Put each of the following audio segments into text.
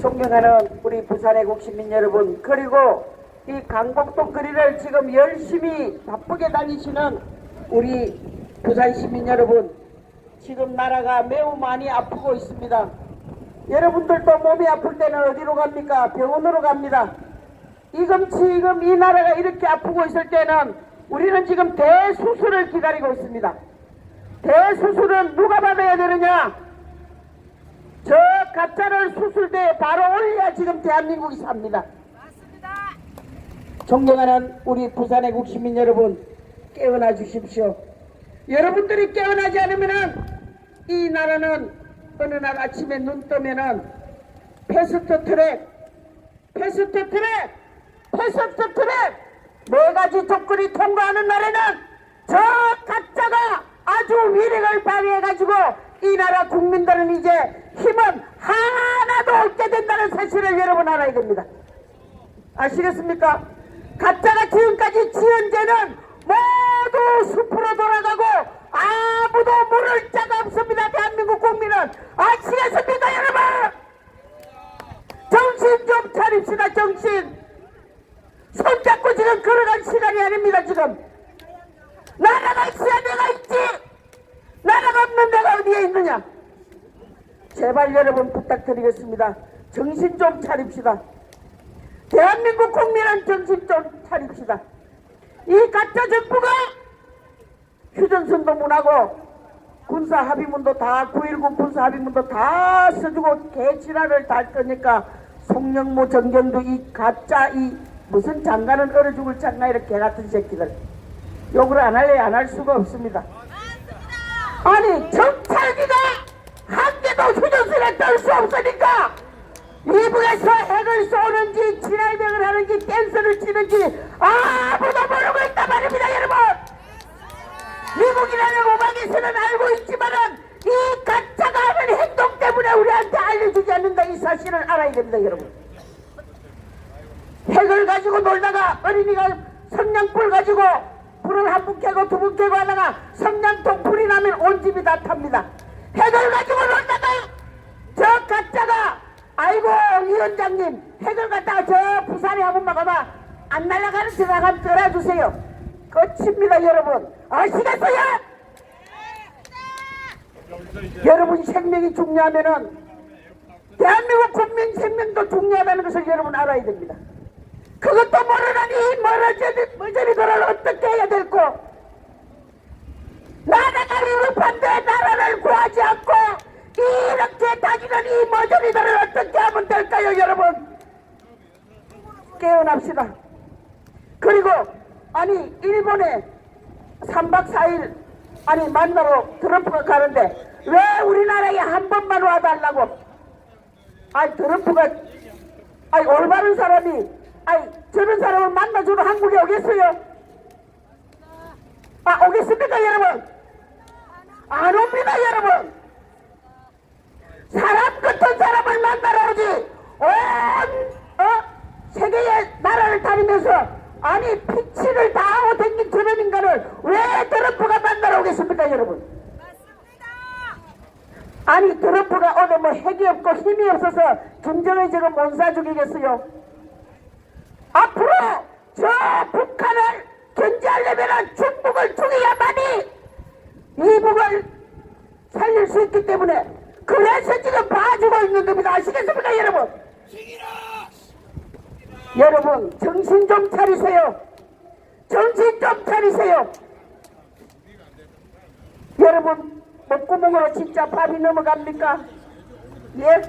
존경하는 우리 부산의 국시민 여러분 그리고 이 강북동 거리를 지금 열심히 바쁘게 다니시는 우리 부산 시민 여러분 지금 나라가 매우 많이 아프고 있습니다. 여러분들도 몸이 아플 때는 어디로 갑니까? 병원으로 갑니다. 이금 지금 이 나라가 이렇게 아프고 있을 때는 우리는 지금 대수술을 기다리고 있습니다. 대수술은 누가 받아야 되느냐? 저 가짜를 수술대에 바로 올려야 지금 대한민국이 삽니다. 존경하는 우리 부산의 국시민 여러분 깨어나 주십시오. 여러분들이 깨어나지 않으면은 이 나라는 어느 날 아침에 눈 뜨면은 패스트 트랙, 패스트 트랙, 패스트 트랙 네 가지 조건이 통과하는 날에는 저 가짜가 아주 위력을 발휘해가지고 이 나라 국민들은 이제 힘은 알아야 됩니다. 아시겠습니까? 가짜가 지금까지 지은 죄는 모두 숲으로 돌아가고 아무도 물을 자가 없습니다. 대한민국 국민은 아시겠습니까 여러분? 정신 좀 차립시다 정신. 손잡고 지금 걸어갈 시간이 아닙니다 지금. 나라가 있어야 내가 있지. 나라가 없는 데가 어디에 있느냐. 제발 여러분 부탁드리겠습니다. 정신 좀 차립시다. 대한민국 국민은 정신 좀 차립시다. 이 가짜 정부가 휴전선도 문하고 군사 합의문도 다 9.19 군사 합의문도 다 써주고 다할 거니까 송영모 정경도 이 가짜 이 무슨 장관은 얼어 죽을 장나 이렇게 개 같은 새끼들 욕을 안 할래 안 할 수가 없습니다. 아니 정찰기가 한 개도 휴전선에 뜰 수 없으니까 핵을 쏘는지 진할병을 하는지 댄스를 치는지 아무도 모르고 있단 말입니다 여러분. 미국이라는 오방에서는 알고 있지만은 이 가짜가 하는 행동 때문에 우리한테 알려주지 않는다 이 사실을 알아야 됩니다 여러분. 핵을 가지고 놀다가 어린이가 성냥불 가지고 불을 한 분 깨고 두 분 깨고 하다가 성냥통 불이 나면 온 집이 다 탑니다. 핵을 가지고 가짜가 아이고 위원장님 핵을 갖다가 저 부산에 한 번만 가봐. 안 날아가는 데가 가면 떨어주세요. 끝입니다 여러분. 아시겠어요? 여러분 생명이 중요하면은 대한민국 국민 생명도 중요하다는 것을 여러분 알아야 됩니다. 그것도 모르다니 멀어져리 멀저리들을 어떻게 해야 될고 나라가 위급한데 나라를 않고 이 머저리들을 어떻게 하면 될까요 여러분 깨어납시다 그리고 아니 일본에 3박 4일 아니 만나러 트럼프가 가는데 왜 우리나라에 한 번만 와달라고 아니 트럼프가 아니 올바른 사람이 아니 저런 사람을 만나주러 한국에 오겠어요? 아 오겠습니까 여러분? 안 옵니다 여러분 같은 사람을 만나러 오지 온 어? 세계의 나라를 다니면서 아니 피치를 다 하고 댕긴 저런 인간을 왜 트럼프가 만나러 오겠습니까 여러분 아니 트럼프가 오늘 뭐 핵이 없고 힘이 없어서 김정을 지금 못 사주기겠어요 앞으로 저 북한을 견제하려면 중국을 죽여야만이 이북을 살릴 수 있기 때문에 그래서 지금 봐주고 있는 겁니다. 아시겠습니까, 여러분? 여러분, 정신 좀 차리세요. 정신 좀 차리세요. 여러분, 목구멍으로 진짜 밥이 넘어갑니까? 예?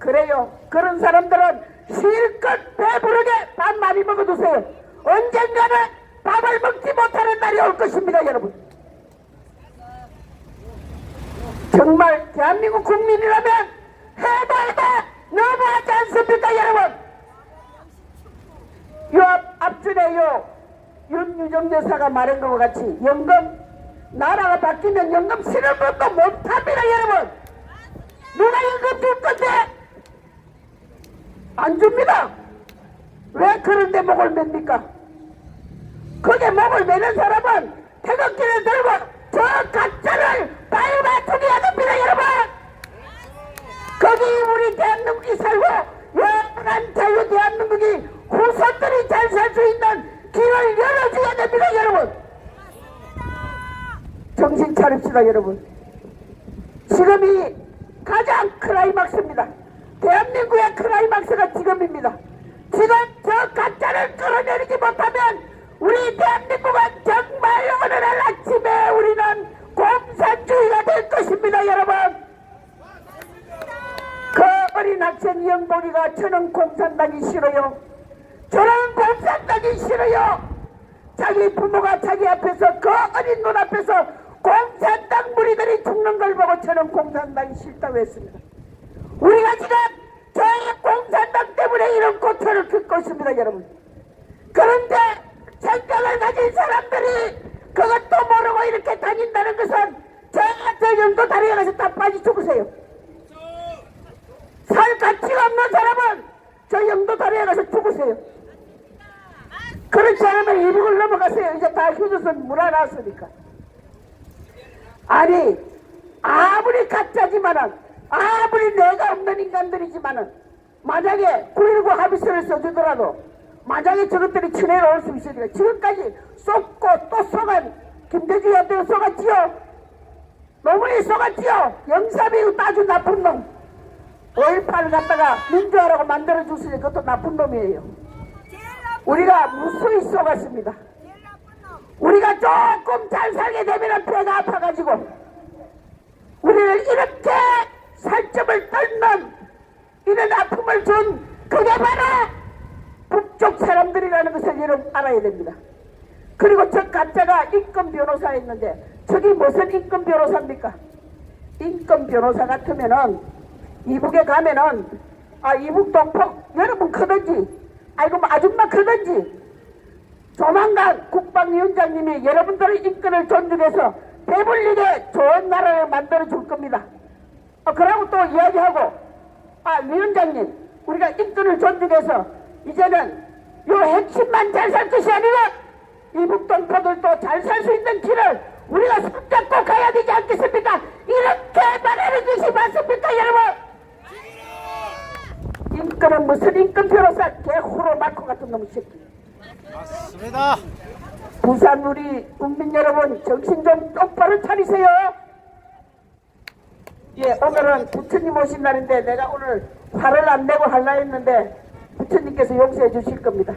그래요. 그런 사람들은 실컷 배부르게 밥 많이 먹어두세요. 언젠가는 밥을 먹지 못하는 날이 올 것입니다, 여러분. 정말 대한민국 국민이라면 해도 너무하지 않습니까 여러분? 요 앞, 앞전에 요. 윤유정 여사가 말한 것과 같이 연금 나라가 바뀌면 연금 실업도 못합니다 여러분. 누가 연금 줄 건데? 안 줍니다. 왜 그런 데 목을 맵니까? 그게 목을 매는 사람은 태극기를 들고 저 가짜를 빨리 투기해야 됩니다 여러분 거기 우리 대한민국이 살고 있습니다, 여러분. 지금이 가장 클라이막스입니다. 대한민국의 클라이막스가 지금입니다. 지금 저 가짜를 끌어내리지 못하면 우리 대한민국은 정말 어느 날 아침에 우리는 공산주의가 될 것입니다, 여러분. 그 어린 학생 영봉이가 저는 공산당이 싫어요. 저는 공산당이 싫어요. 자기 부모가 자기 앞에서 그 어린 눈앞 공산당이 싫다고 했습니다. 우리가 지금 저희 공산당 때문에 이런 고초를 겪고 있습니다, 여러분. 그런데 생각을 가진 사람들이 그것도 모르고 이렇게 다닌다는 것은 저저 영도 다리에 가서 다 빠지 죽으세요. 살 가치가 없는 사람은 저 영도 다리에 가서 죽으세요. 그렇지 않으면 이북을 넘어가세요. 이제 다 휴전선 물어놨으니까. 아니, 아무리 가짜지만은, 아무리 내가 없는 인간들이지만은, 만약에 9.19 합의서를 써주더라도, 만약에 저것들이 친해로 올 수 있으니까, 지금까지 쏟고 또 쏘간 김대중 한테는 쏘갔지요? 노무현이 쏘갔지요? 영삼이 따주 나쁜 놈. 5.18을 갖다가 민주화라고 만들어줬으니 그것도 나쁜 놈이에요. 우리가 무수히 쏘갔습니다. 우리가 조금 잘 살게 되면 배가 아파가지고 우리를 이렇게 살점을 떨는 이런 아픔을 준 그게 바로 북쪽 사람들이라는 것을 여러분 알아야 됩니다. 그리고 저 가짜가 인권 변호사였는데 저기 무슨 인권 변호사입니까? 인권 변호사 같으면은 이북에 가면은 아 이북 동폭 여러분 크든지 아이고 뭐 아줌마 크든지 조만간 국방위원장님이 여러분들의 인권을 존중해서 배불리게 좋은 나라를 만들어 줄 겁니다. 아, 그러고 또 이야기하고 아 위원장님 우리가 인권을 존중해서 이제는 요 핵심만 잘 살 것이 아니라 이북 동포들도 잘 살 수 있는 길을 우리가 손잡고 가야 되지 않겠습니까? 이렇게 말하는 것이 맞습니까 여러분? 인권은 무슨 인권 변호사 개호로 말코 같은 놈의 새끼. 맞습니다. 부산 우리 국민 여러분 정신 좀 똑바로 차리세요. 예, 오늘은 부처님 오신 날인데 내가 오늘 화를 안 내고 할라 했는데 부처님께서 용서해 주실 겁니다.